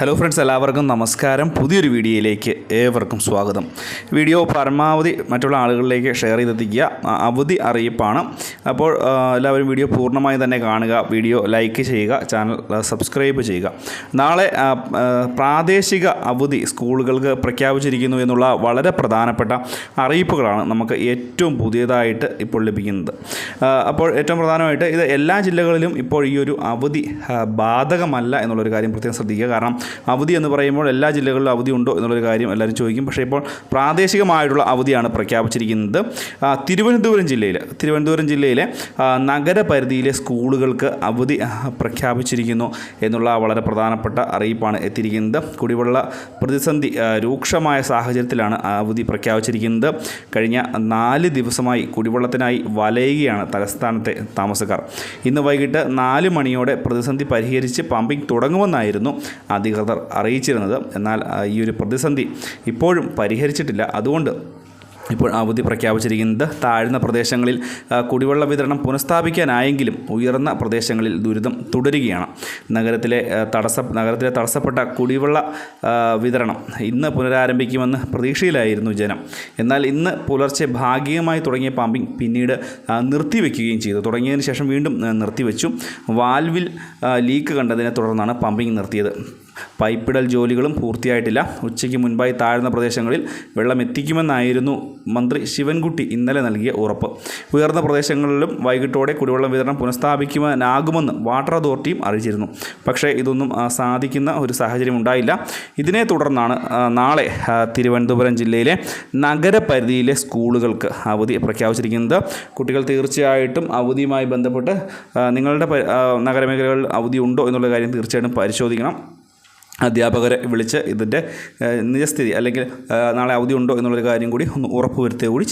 Hello friends എല്ലാവർക്കും നമസ്കാരം. പുതിയൊരു വീഡിയോയിലേക്ക് ഏവർക്കും സ്വാഗതം. വീഡിയോ പരമാവധി മറ്റുള്ള ആളുകളിലേക്ക് ഷെയർ ചെയ്തെത്തിക്കുക. അവധി അറിയിപ്പാണ്. അപ്പോൾ എല്ലാവരും വീഡിയോ പൂർണമായി തന്നെ കാണുക. വീഡിയോ ലൈക്ക് ചെയ്യുക. ചാനൽ സബ്സ്ക്രൈബ് ചെയ്യുക. നാളെ പ്രാദേശിക അവധി സ്കൂളുകൾക്ക് പ്രഖ്യാപിച്ചിരിക്കുന്നു എന്നുള്ള വളരെ പ്രധാനപ്പെട്ട അറിയിപ്പുകളാണ് നമുക്ക് ഏറ്റവും പുതിയതായിട്ട് ഇപ്പോൾ ലഭിക്കുന്നത്. അപ്പോൾ ഏറ്റവും പ്രധാനമായിട്ട് ഇത് എല്ലാ ജില്ലകളിലും ഇപ്പോൾ ഈ ഒരു അവധി ബാധകമല്ല എന്നുള്ളൊരു കാര്യം പ്രത്യേകം ശ്രദ്ധിക്കുക. കാരണം അവധി എന്ന് പറയുമ്പോൾ എല്ലാ ജില്ലകളിലും അവധി ഉണ്ടോ എന്നുള്ളൊരു കാര്യം എല്ലാവരും ചോദിക്കും. പക്ഷേ ഇപ്പോൾ പ്രാദേശികമായിട്ടുള്ള അവധിയാണ് പ്രഖ്യാപിച്ചിരിക്കുന്നത്. തിരുവനന്തപുരം ജില്ലയിൽ തിരുവനന്തപുരം ജില്ലയിലെ നഗരപരിധിയിലെ സ്കൂളുകൾക്ക് അവധി പ്രഖ്യാപിച്ചിരിക്കുന്നു എന്നുള്ള വളരെ പ്രധാനപ്പെട്ട അറിയിപ്പാണ് എത്തിയിരിക്കുന്നത്. കുടിവെള്ള പ്രതിസന്ധി രൂക്ഷമായ സാഹചര്യത്തിലാണ് അവധി പ്രഖ്യാപിച്ചിരിക്കുന്നത്. കഴിഞ്ഞ നാല് ദിവസമായി കുടിവെള്ളത്തിനായി വലയുകയാണ് തലസ്ഥാനത്തെ താമസക്കാർ. ഇന്ന് വൈകിട്ട് നാല് മണിയോടെ പ്രതിസന്ധി പരിഹരിച്ച് പമ്പിംഗ് തുടങ്ങുമെന്നായിരുന്നു അധികൃതർ അറിയിച്ചിരുന്നത്. എന്നാൽ ഈ ഒരു പ്രതിസന്ധി ഇപ്പോഴും പരിഹരിച്ചിട്ടില്ല. അതുകൊണ്ട് ഇപ്പോൾ അവധി പ്രഖ്യാപിച്ചിരിക്കുന്നത് താഴ്ന്ന പ്രദേശങ്ങളിൽ കുടിവെള്ള വിതരണം പുനഃസ്ഥാപിക്കാനായെങ്കിലും ഉയർന്ന പ്രദേശങ്ങളിൽ ദുരിതം തുടരുകയാണ്. നഗരത്തിലെ തടസ്സ നഗരത്തിലെ തടസ്സപ്പെട്ട കുടിവെള്ള വിതരണം ഇന്ന് പുനരാരംഭിക്കുമെന്ന് പ്രതീക്ഷയിലായിരുന്നു ജനം. എന്നാൽ ഇന്ന് പുലർച്ചെ ഭാഗികമായി തുടങ്ങിയ പമ്പിംഗ് പിന്നീട് നിർത്തിവെക്കുകയും ചെയ്തു. തുടങ്ങിയതിന് ശേഷം വീണ്ടും നിർത്തിവെച്ചു. വാൽവിൽ ലീക്ക് കണ്ടതിനെ തുടർന്നാണ് പമ്പിംഗ് നിർത്തിയത്. പൈപ്പിടൽ ജോലികളും പൂർത്തിയായിട്ടില്ല. ഉച്ചയ്ക്ക് മുൻപായി താഴ്ന്ന പ്രദേശങ്ങളിൽ വെള്ളം എത്തിക്കുമെന്നായിരുന്നു മന്ത്രി ശിവൻകുട്ടി ഇന്നലെ നൽകിയ ഉറപ്പ്. ഉയർന്ന പ്രദേശങ്ങളിലും വൈകിട്ടോടെ കുടിവെള്ളം വിതരണം പുനഃസ്ഥാപിക്കുവാനാകുമെന്ന് വാട്ടർ അതോറിറ്റിയും അറിയിച്ചിരുന്നു. പക്ഷേ ഇതൊന്നും സാധിക്കുന്ന ഒരു സാഹചര്യം ഉണ്ടായില്ല. ഇതിനെ തുടർന്നാണ് നാളെ തിരുവനന്തപുരം ജില്ലയിലെ നഗരപരിധിയിലെ സ്കൂളുകൾക്ക് അവധി പ്രഖ്യാപിച്ചിരിക്കുന്നത്. കുട്ടികൾ തീർച്ചയായിട്ടും അവധിയുമായി ബന്ധപ്പെട്ട് നിങ്ങളുടെ നഗരമേഖലകളിൽ അവധി ഉണ്ടോ എന്നുള്ള കാര്യം തീർച്ചയായിട്ടും പരിശോധിക്കണം. അധ്യാപകരെ വിളിച്ച് ഇതിന്റെ നിജസ്ഥിതി അല്ലെങ്കിൽ നാളെ അവധി ഉണ്ടോ എന്നുള്ളൊരു കാര്യം കൂടി ഒന്ന് ഉറപ്പുവരുത്തുക കൂടി